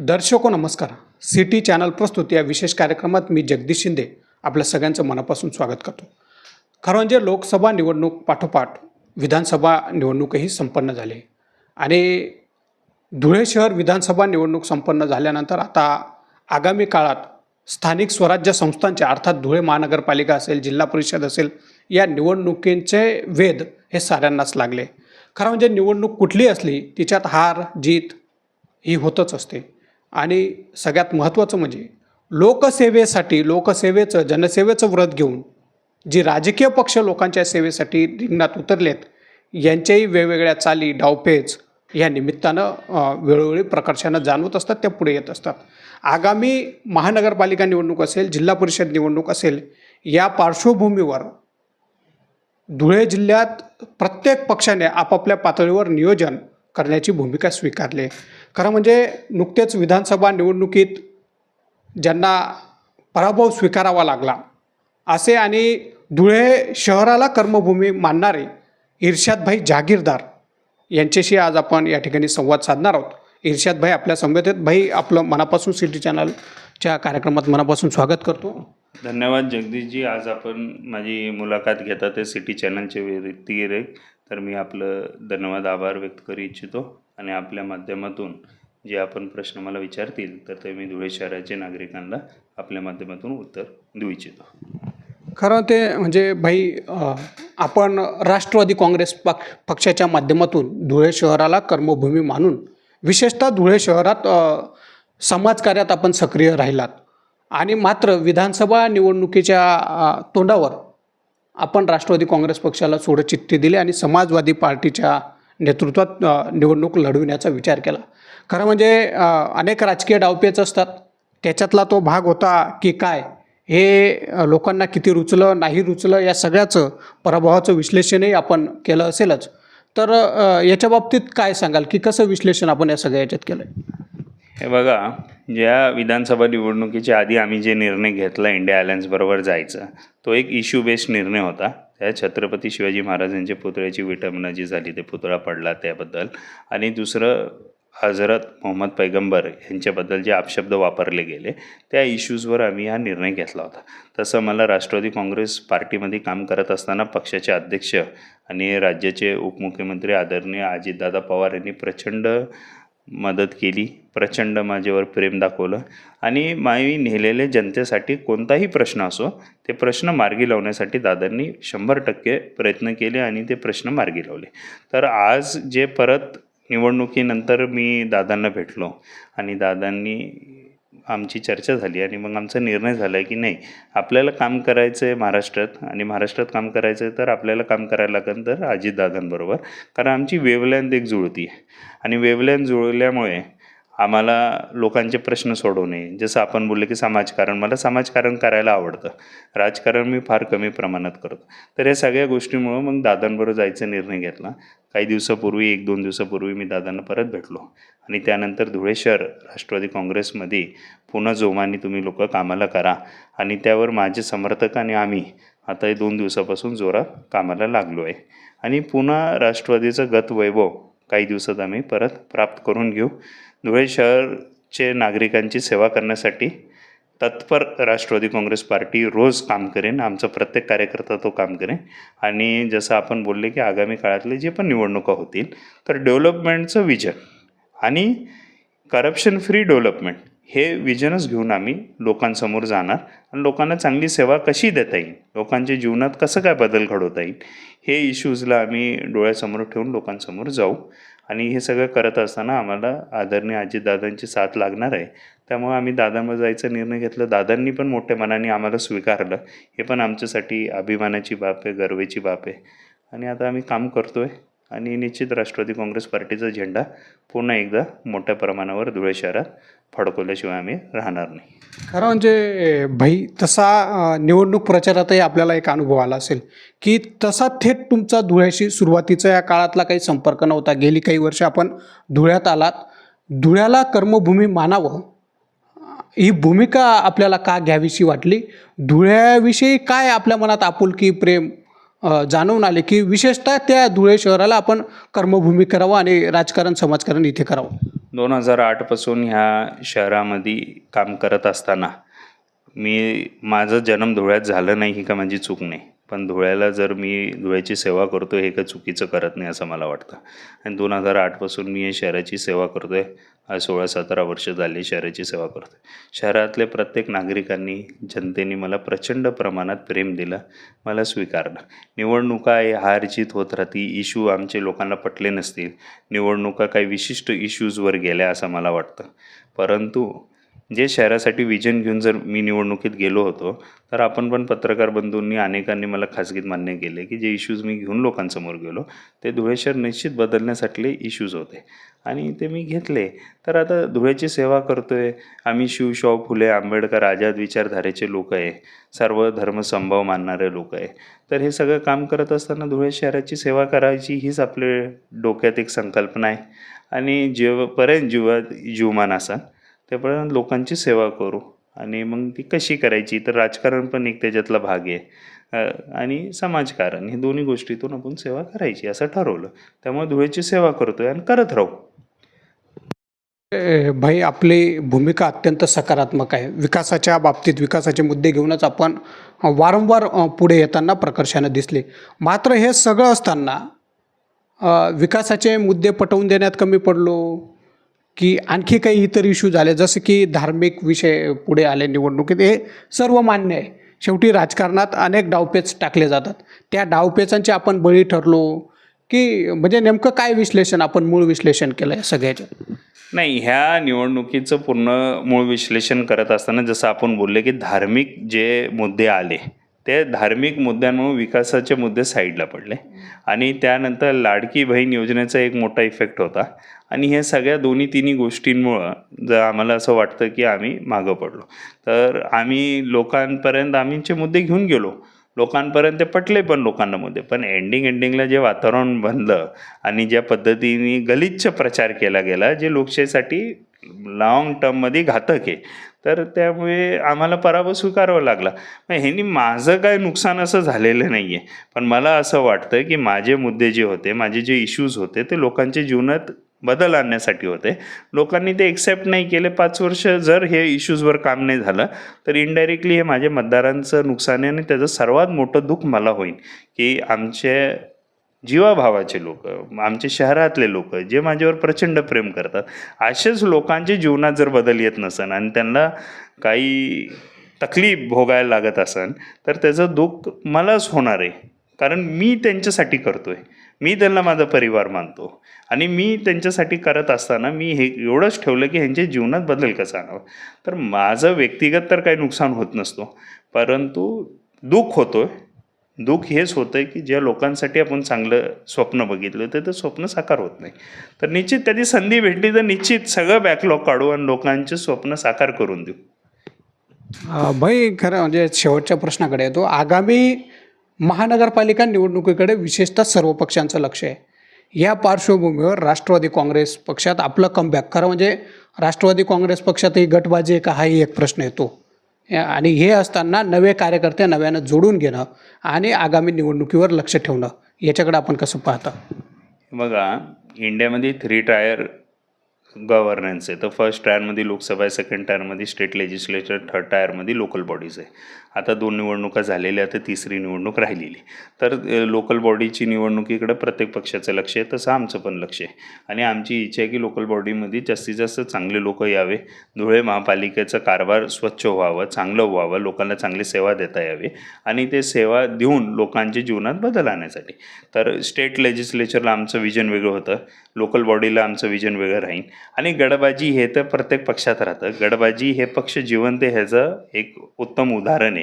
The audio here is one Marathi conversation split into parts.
दर्शको नमस्कार. सिटी चॅनल प्रस्तुत या विशेष कार्यक्रमात मी जगदीश शिंदे आपल्या सगळ्यांचं मनापासून स्वागत करतो. खरं म्हणजे लोकसभा निवडणूक पाठोपाठ विधानसभा निवडणूकही संपन्न झाली. आणि धुळे शहर विधानसभा निवडणूक संपन्न झाल्यानंतर आता आगामी काळात स्थानिक स्वराज्य संस्थांच्या अर्थात धुळे महानगरपालिका असेल जिल्हा परिषद असेल या निवडणुकींचे वेध हे साऱ्यांनाच लागले. खरं म्हणजे निवडणूक कुठली असली तिच्यात हार जीत ही होतच असते. आणि सगळ्यात महत्त्वाचं म्हणजे लोकसेवेसाठी लोकसेवेचं जनसेवेचं व्रत घेऊन जी राजकीय पक्ष लोकांच्या सेवेसाठी रिंगणात उतरलेत यांच्याही वेगवेगळ्या चाली डावपेच या निमित्तानं वेळोवेळी प्रकर्षानं जाणवत असतात त्या पुढे येत असतात आगामी महानगरपालिका निवडणूक असेल जिल्हा परिषद निवडणूक असेल या पार्श्वभूमीवर धुळे जिल्ह्यात प्रत्येक पक्षाने आपापल्या पातळीवर नियोजन करण्याची भूमिका स्वीकारली आहे. खरं म्हणजे नुकतेच विधानसभा निवडणुकीत ज्यांना पराभव स्वीकारावा लागला असे आणि धुळे शहराला कर्मभूमी मानणारे इर्शादभाई जहागीरदार यांच्याशी आज आपण या ठिकाणी संवाद साधणार आहोत. इर्शादभाई आपल्या संवेदेत भाई आपलं मनापासून सिटी चॅनलच्या कार्यक्रमात मनापासून स्वागत करतो. धन्यवाद जगदीशजी. आज आपण माझी मुलाखत घेतात ते सिटी चॅनलचे व्यक्तिगिरे तर मी आपलं धन्यवाद आभार व्यक्त करू इच्छितो. आणि आपल्या माध्यमातून जे आपण प्रश्न मला विचारतील तर ते मी धुळे शहराचे नागरिकांना आपल्या माध्यमातून उत्तर देऊ इच्छितो. खरं ते म्हणजे भाई आपण राष्ट्रवादी काँग्रेस पक्ष पक्षाच्या माध्यमातून धुळे शहराला कर्मभूमी मानून विशेषतः धुळे शहरात समाजकार्यात आपण सक्रिय राहिलात. आणि मात्र विधानसभा निवडणुकीच्या तोंडावर आपण राष्ट्रवादी काँग्रेस पक्षाला सोडचिठ्ठी दिली आणि समाजवादी पार्टीच्या नेतृत्वात निवडणूक लढविण्याचा विचार केला. खरं म्हणजे अनेक राजकीय डावपेच असतात. त्याच्यातला तो भाग होता की काय? हे लोकांना किती रुचलं नाही रुचलं या सगळ्याचं पराभवाचं विश्लेषणही आपण केलं असेलच. तर याच्या बाबतीत काय सांगाल? की कसं विश्लेषण आपण या सगळ्या याच्यात केलं हे बघा ज्या विधानसभा निवडणुकीच्या आधी आम्ही जे निर्णय घेतला इंडिया अलायन्सबरोबर जायचा तो एक इश्यू बेस्ड निर्णय होता. त्या छत्रपती शिवाजी महाराजांच्या पुतळ्याची विटंबना जी झाली ते पुतळा पडला त्याबद्दल. आणि दुसरं हजरत मोहम्मद पैगंबर यांच्याबद्दल जे आपशब्द वापरले गेले त्या इश्यूजवर आम्ही हा निर्णय घेतला होता. तसं मला राष्ट्रवादी काँग्रेस पार्टीमध्ये काम करत असताना पक्षाचे अध्यक्ष आणि राज्याचे उपमुख्यमंत्री आदरणीय अजितदादा पवार यांनी प्रचंड मदत केली प्रचंड माझ्यावर प्रेम दाखवलं आणि माई नेलेले जनतेसाठी कोणताही प्रश्न असो ते प्रश्न मार्गी लावण्यासाठी दादांनी शंभर टक्के प्रयत्न केले आणि ते प्रश्न मार्गी लावले. तर आज जे परत निवडणुकीनंतर मी दादांना भेटलो आणि दादांनी आमची चर्चा झाली आणि मग आमचा निर्णय झाला आहे की नाही आपल्याला काम करायचं आहे महाराष्ट्रात आणि महाराष्ट्रात काम करायचं आहे तर आपल्याला काम करायला लागेल तर अजितदादांबरोबर. कारण आमची वेवलँथ एक जुळती आहे आणि वेवलँथ जुळल्यामुळे आम्हाला लोकांचे प्रश्न सोडवणे जसं आपण बोलले की समाजकारण मला समाजकारण करायला आवडतं. राजकारण मी फार कमी प्रमाणात करतो. तर या सगळ्या गोष्टीमुळं मग दादांबरोबर जायचा निर्णय घेतला. काही दिवसापूर्वी एक दोन दिवसापूर्वी मी दादांना परत भेटलो. आणि त्यानंतर धुळे शहर राष्ट्रवादी काँग्रेसमध्ये पुन्हा जोमाने तुम्ही लोक कामाला करा. आणि त्यावर माझे समर्थक आणि आम्ही आता हे दोन दिवसापासून जोरात कामाला लागलो आहे आणि पुन्हा राष्ट्रवादीचं गत वैभव काही दिवसात आम्ही परत प्राप्त करून घेऊ. धुळे शहरचे नागरिकांची सेवा करण्यासाठी तत्पर राष्ट्रवादी काँग्रेस पार्टी रोज काम करेन आमचा प्रत्येक कार्यकर्ता तो काम करेन. आणि जसं आपण बोलले की आगामी काळातले जे पण निवडणुका होतील तर डेव्हलपमेंटचं विजन आणि करप्शन फ्री डेव्हलपमेंट हे विजनच घेऊन आम्ही लोकांसमोर जाणार आणि लोकांना चांगली सेवा कशी देता येईल लोकांच्या जीवनात कसं काय बदल घडवता येईल हे इश्यूजला आम्ही डोळ्यासमोर ठेवून लोकांसमोर जाऊ. आणि हे सगळं करत असताना आम्हाला आदरणीय अजितदादांची साथ लागणार आहे. त्यामुळे आम्ही दादांवर जायचा निर्णय घेतला. दादांनी पण मोठ्या मनाने आम्हाला स्वीकारलं. हे पण आमच्यासाठी अभिमानाची बाब आहे गर्वेची बाब आहे. आणि आता आम्ही काम करतो आहे आणि निश्चित राष्ट्रवादी काँग्रेस पार्टीचा झेंडा पुन्हा एकदा मोठ्या प्रमाणावर धुळे शहरात फडकवल्याशिवाय आम्ही राहणार नाही. खरं म्हणजे भाई तसा निवडणूक प्रचारातही आपल्याला एक अनुभव आला असेल की तसा थेट तुमचा धुळ्याशी सुरुवातीचा या काळातला काही संपर्क नव्हता. गेली काही वर्ष आपण धुळ्यात आलात. धुळ्याला कर्मभूमी मानावं ही भूमिका आपल्याला का घ्यावीशी वाटली? धुळ्याविषयी काय आपल्या मनात आपुलकी प्रेम जाणवून आले की विशेषतः त्या धुळे शहराला आपण कर्मभूमी करावं आणि राजकारण समाजकारण इथे करावं. दोन हजार आठपासून ह्या शहरामध्ये काम करत असताना मी माझं जन्म धुळ्यात झालं नाही ही का माझी चूक नाही. पण धुळ्याला जर मी धुळ्याची सेवा करतो हे का चुकीचं करत नाही असं मला वाटतं. आणि दोन हजार आठपासून मी या शहराची सेवा करतो आहे आज सोळा सतरा वर्ष झाली शहराची सेवा करतो शहरातले प्रत्येक नागरिकांनी जनतेने मला प्रचंड प्रमाणात प्रेम दिलं मला स्वीकारलं. निवडणुका हे हार जीत होत राहती इश्यू आमचे लोकांना पटले नसतील. निवडणुका काही विशिष्ट इश्यूजवर गेल्या असं मला वाटतं. परंतु जे शहरासाठी विजन घेऊन जर मी निवडणुकीत गेलो होतो तर आपण पण पत्रकार बंधूंनी अनेकांनी मला खाजगीत मान्य केले की जे इश्यूज मी घेऊन लोकांसमोर गेलो ते धुळे शहर निश्चित बदलण्यासाठीले इश्यूज होते. आणि ते मी घेतले. तर आता धुळ्याची सेवा करतो आहे आम्ही शिव फुले आंबेडकर आझाद विचारधारेचे लोक आहे. सर्व धर्मसंभाव मानणारे लोक आहे. तर हे सगळं काम करत असताना धुळे शहराची सेवा करायची हीच आपले डोक्यात एक संकल्पना आहे. आणि जेवपर्यंत जीवात जीवमान असा. त्यापर्यंत लोकांची सेवा करू. आणि मग ती कशी करायची? तर राजकारण पण एक त्याच्यातला भाग आहे. आणि समाजकारण हे दोन्ही गोष्टीतून आपण सेवा करायची असं ठरवलं. त्यामुळे धुळेची सेवा करतोय आणि करत राहू. भाई आपली भूमिका अत्यंत सकारात्मक आहे. विकासाच्या बाबतीत विकासाचे मुद्दे घेऊनच आपण वारंवार पुढे येताना प्रकर्षानं दिसले. मात्र हे सगळं असताना विकासाचे मुद्दे पटवून देण्यात कमी पडलो. की आणखी काही इतर इश्यू झाले जसं की धार्मिक विषय पुढे आले निवडणुकीत हे सर्व मान्य आहे. शेवटी राजकारणात अनेक डावपेच टाकले जातात. त्या डावपेचांचे आपण बळी ठरलो की म्हणजे नेमकं काय विश्लेषण आपण मूळ विश्लेषण केलं आहे सगळ्याच्या नाही ह्या निवडणुकीचं पूर्ण मूळ विश्लेषण करत असताना जसं आपण बोलले की धार्मिक जे मुद्दे आले ते धार्मिक मुद्द्यांमुळे विकासाचे मुद्दे साईडला पडले. आणि त्यानंतर लाडकी बहीण योजनेचा एक मोठा इफेक्ट होता. आणि हे सगळ्या दोन्ही तिन्ही गोष्टींमुळं जर आम्हाला असं वाटतं की आम्ही मागं पडलो. तर आम्ही लोकांपर्यंत आम्हीचे मुद्दे घेऊन गेलो. लोकांपर्यंत ते पटले पण लोकांना मुद्दे. पण एंडिंग एंडिंगला जे वातावरण बनलं आणि ज्या पद्धतीने गलिच्छ प्रचार केला गेला जे लोकशाहीसाठी लाँग टर्ममध्ये घातक आहे तर त्यामुळे आम्हाला पराभव स्वीकारावा लागला. मग ह्यांनी माझं काय नुकसान असं झालेलं नाही आहे पण मला असं वाटतं की माझे मुद्दे जे होते माझे जे इश्यूज होते ते लोकांच्या जीवनात बदल आणण्यासाठी होते. लोकांनी ते एक्सेप्ट नाही केले. पाच वर्ष जर हे इश्यूजवर काम नाही झालं तर इनडायरेक्टली हे माझ्या मतदारांचं नुकसान आहे आणि त्याचं सर्वात मोठं दुःख मला होईल की आमचे जीवाभावाचे लोक आमचे शहरातले लोक जे माझ्यावर प्रचंड प्रेम करतात असेच लोकांच्या जीवनात जर बदल येत नसन आणि त्यांना काही तकलीफ भोगायला लागत असन तर त्याचं दुःख मलाच होणार आहे. कारण मी त्यांच्यासाठी करतो आहे मी त्यांना माझा परिवार मानतो. आणि मी त्यांच्यासाठी करत असताना मी हे एवढंच ठेवलं की ह्यांच्या जीवनात बदल कसा आणावा. तर माझं व्यक्तिगत तर काही नुकसान होत नसतो. परंतु दुःख होतो आहे दुःख हेच होतं की ज्या लोकांसाठी आपण चांगलं स्वप्न बघितलं तर ते स्वप्न साकार होत नाही. तर निश्चित त्याची संधी भेटली तर निश्चित सगळं बॅकलॉग काढू आणि लोकांचे स्वप्न साकार करून देऊ. भाई खरं म्हणजे शेवटच्या प्रश्नाकडे येतो. आगामी महानगरपालिका निवडणुकीकडे विशेषतः सर्व पक्षांचं लक्ष आहे. या पार्श्वभूमीवर राष्ट्रवादी काँग्रेस पक्षात आपलं कमबॅक खरं म्हणजे राष्ट्रवादी काँग्रेस पक्षातही गटबाजी आहे का हाही एक प्रश्न येतो. आणि हे असताना नवे कार्यकर्ते नव्यानं जोडून घेणं आणि आगामी निवडणुकीवर लक्ष ठेवणं याच्याकडे आपण कसं पाहता? बघा इंडियामध्ये थ्री टायर गव्हर्नन्स आहे. तर फर्स्ट टायरमध्ये लोकसभा आहे सेकंड टायरमध्ये स्टेट लेजिस्लेचर थर्ड टायरमध्ये लोकल बॉडीज आहे. आता दोन निवडणुका झालेल्या तर तिसरी निवडणूक राहिलेली. तर लोकल बॉडीची निवडणुकीकडे प्रत्येक पक्षाचं लक्ष आहे तसं आमचं पण लक्ष आहे. आणि आमची इच्छा आहे की लोकल बॉडीमध्ये जास्तीत जास्त चांगले लोक यावे धुळे महापालिकेचा कारभार स्वच्छ व्हावं चांगलं व्हावं लोकांना चांगली सेवा देता यावी आणि ते सेवा देऊन लोकांच्या जीवनात बदल आणण्यासाठी. तर स्टेट लेजिस्लेचरला आमचं विजन वेगळं होतं लोकल बॉडीला आमचं विजन वेगळं राहील आणि गडबाजी हे तर प्रत्येक पक्षात राहतं. गडबाजी हे पक्ष जिवंत ह्याचं एक उत्तम उदाहरण आहे.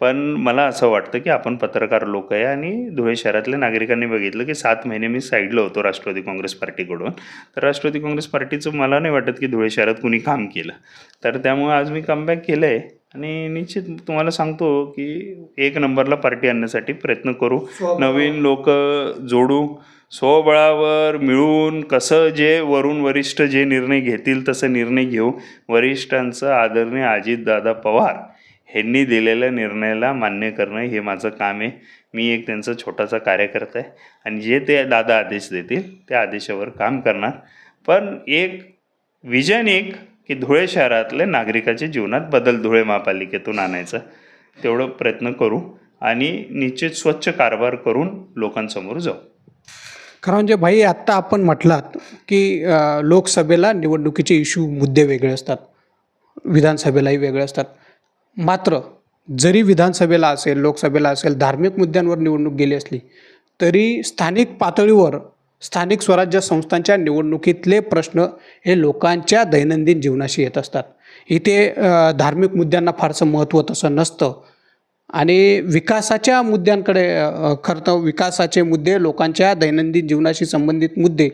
पण मला असं वाटतं की आपण पत्रकार लोक आहे आणि धुळे शहरातल्या नागरिकांनी बघितलं की सात महिने मी साईडला होतो राष्ट्रवादी काँग्रेस पार्टीकडून. तर राष्ट्रवादी काँग्रेस पार्टीचं मला नाही वाटत की धुळे शहरात कुणी काम केलं. तर त्यामुळे आज मी कमबॅक केलं आहे आणि निश्चित तुम्हाला सांगतो की एक नंबरला पार्टी आणण्यासाठी प्रयत्न करू. नवीन लोक जोडू स्वबळावर मिळून कसं जे वरून वरिष्ठ जे निर्णय घेतील तसं निर्णय घेऊ. वरिष्ठांचं आदरणीय अजितदादा पवार ह्यांनी दिलेल्या निर्णयाला मान्य करणं हे माझं काम आहे. मी एक त्यांचा छोटासा कार्यकर्ता आहे आणि जे ते दादा आदेश देतील त्या आदेशावर काम करणार. पण एक विजन एक की धुळे शहरातल्या नागरिकाच्या जीवनात बदल धुळे महापालिकेतून आणायचा. तेवढं प्रयत्न करू आणि निश्चित स्वच्छ कारभार करून लोकांसमोर जाऊ. खरं म्हणजे भाई आत्ता आपण म्हटलात की लोकसभेला निवडणुकीचे इश्यू मुद्दे वेगळे असतात. विधानसभेलाही वेगळे असतात. मात्र जरी विधानसभेला असेल लोकसभेला असेल धार्मिक मुद्द्यांवर निवडणूक गेली असली तरी स्थानिक पातळीवर स्थानिक स्वराज्य संस्थांच्या निवडणुकीतले प्रश्न हे लोकांच्या दैनंदिन जीवनाशी येत असतात. इथे धार्मिक मुद्द्यांना फारसं महत्त्व तसं नसतं. आणि विकासाच्या मुद्द्यांकडे खरं तर विकासाचे मुद्दे लोकांच्या दैनंदिन जीवनाशी संबंधित मुद्दे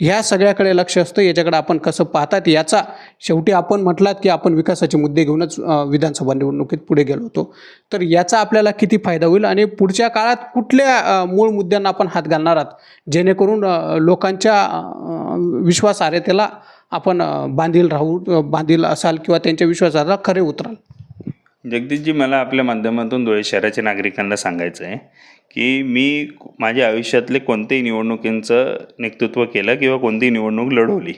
ह्या सगळ्याकडे लक्ष असतं. याच्याकडे आपण कसं पाहतात? याचा शेवटी आपण म्हटलात की आपण विकासाचे मुद्दे घेऊनच विधानसभा निवडणुकीत पुढे गेलो होतो. तर याचा आपल्याला किती फायदा होईल? आणि पुढच्या काळात कुठल्या मूळ मुद्द्यांना आपण हात घालणार आहात? जेणेकरून लोकांच्या विश्वासार्हतेला आपण बांधील राहू बांधील असाल किंवा त्यांच्या विश्वासार्हता खरे उतराल. जगदीशजी मला आपल्या माध्यमातून धुळे शहराच्या नागरिकांना सांगायचं आहे की मी माझ्या आयुष्यातले कोणत्याही निवडणुकींचं नेतृत्व केलं किंवा कोणतीही निवडणूक लढवली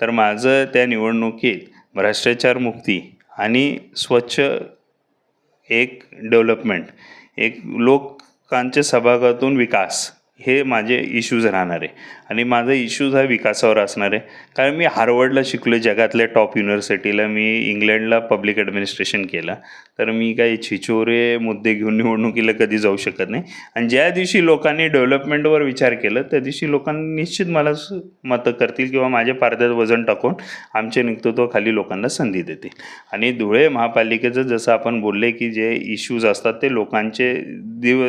तर माझं त्या निवडणुकीत भ्रष्टाचार मुक्ती आणि स्वच्छ एक डेव्हलपमेंट एक लोकांच्या सभागातून विकास हे माझे इश्यूज राहणार. आहे आणि माझा इश्यूज हा विकासावर असणार. आहे कारण मी हार्वर्डला शिकलो जगातल्या टॉप युनिव्हर्सिटीला मी इंग्लंडला पब्लिक ॲडमिनिस्ट्रेशन केलं. तर मी काही छिचोरे मुद्दे घेऊन निवडणुकीला कधी जाऊ शकत नाही. आणि ज्या दिवशी लोकांनी डेव्हलपमेंटवर विचार केला त्या दिवशी लोकांनी निश्चित मला मतं करतील किंवा माझ्या पारद्यात वजन टाकून आमच्या नेतृत्वाखाली लोकांना संधी देतील. आणि धुळे महापालिकेचं जसं आपण बोलले की जे इश्यूज असतात ते लोकांचे दिव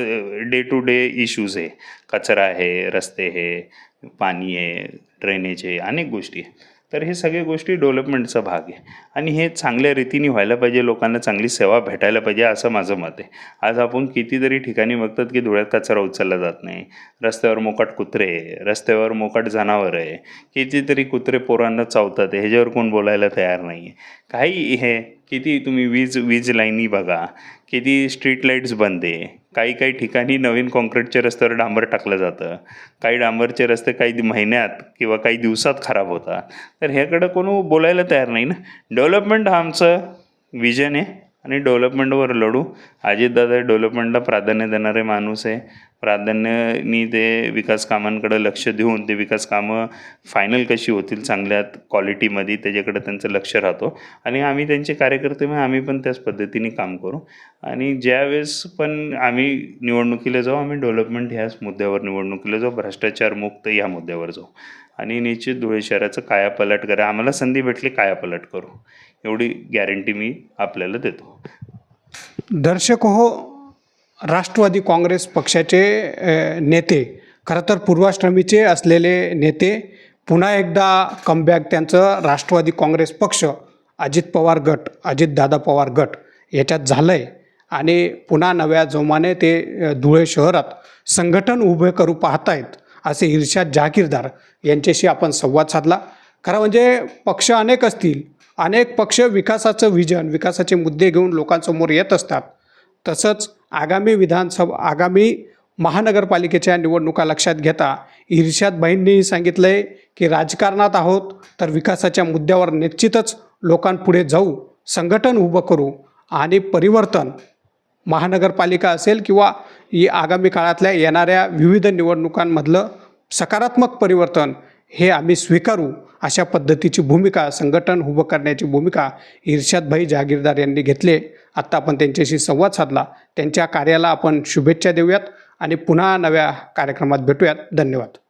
डे टू डे इश्यूज आहे. कचरा आहे रस्ते आहे पाणी आहे ड्रेनेज आहे अनेक गोष्टी आहे तर हे सगळे गोष्टी डेव्हलपमेंटचा भाग आहे. आणि हे चांगल्या रीतीने व्हायला पाहिजे लोकांना चांगली सेवा भेटायला पाहिजे असं माझं मत आहे. आज आपण कितीतरी ठिकाणी बघतात की धुळ्यात कचरा उचलला जात नाही. रस्त्यावर मोकाट कुत्रे आहे, रस्त्यावर मोकाट जनावर आहे. कितीतरी कुत्रे पोरांना चावतात ह्याच्यावर कोण बोलायला तयार नाही आहे काही हे किती तुम्ही वीज वीज लाईनी बघा किती स्ट्रीट लाईट्स बंद आहे. काही काही ठिकाणी नवीन कॉन्क्रीटच्या रस्त्यावर डांबर टाकलं जातं. काही डांबरचे रस्ते काही महिन्यात किंवा काही दिवसात खराब होतात. तर ह्याकडं कोण बोलायला तयार नाही ना? डेव्हलपमेंट हा आमचं विजन आहे आणि डेव्हलपमेंटवर लढू. अजितदादा डेव्हलपमेंटला प्राधान्य देणारे माणूस आहे. प्राधान्याने ते विकास कामांकडं लक्ष देऊन ते विकास कामं फायनल कशी होतील चांगल्यात क्वालिटीमध्ये त्याच्याकडे त्यांचं लक्ष राहतो. आणि आम्ही त्यांचे कार्यकर्ते मग आम्ही पण त्याच पद्धतीने काम करू. आणि ज्यावेळेस पण आम्ही निवडणुकीला जाऊ आम्ही डेव्हलपमेंट ह्याच मुद्द्यावर निवडणुकीला जाऊ भ्रष्टाचार मुक्त या मुद्द्यावर जाऊ. आणि निश्चित धुळे शहराचं कायापलट करा आम्हाला संधी भेटली कायापलट करू. एवढी गॅरंटी मी आपल्याला देतो. दर्शक हो राष्ट्रवादी काँग्रेस पक्षाचे नेते खरं तर पूर्वाश्रमीचे असलेले नेते पुन्हा एकदा कमबॅक त्यांचं राष्ट्रवादी काँग्रेस पक्ष अजित पवार गट अजितदादा पवार गट याच्यात झालं आहे आणि पुन्हा नव्या जोमाने ते धुळे शहरात संघटन उभे करू पाहतायत असे इर्षाद जहागीरदार यांच्याशी आपण संवाद साधला. खरं म्हणजे पक्ष अनेक असतील अनेक पक्ष विकासाचं विजन विकासाचे मुद्दे घेऊन लोकांसमोर येत असतात. तसंच आगामी विधानसभा आगामी महानगरपालिकेच्या निवडणुका लक्षात घेता इर्षादबाईंनीही सांगितलं आहे की राजकारणात आहोत तर विकासाच्या मुद्द्यावर निश्चितच लोकांपुढे जाऊ संघटन उभं करू आणि परिवर्तन महानगरपालिका असेल किंवा ही आगामी काळातल्या येणाऱ्या विविध निवडणुकांमधलं सकारात्मक परिवर्तन हे आम्ही स्वीकारू अशा पद्धतीची भूमिका संघटन उभं करण्याची भूमिका इर्षादभाई जहागीरदार यांनी घेतली आत्ता आपण त्यांच्याशी संवाद साधला. त्यांच्या कार्याला आपण शुभेच्छा देऊयात आणि पुन्हा नव्या कार्यक्रमात भेटूयात. धन्यवाद.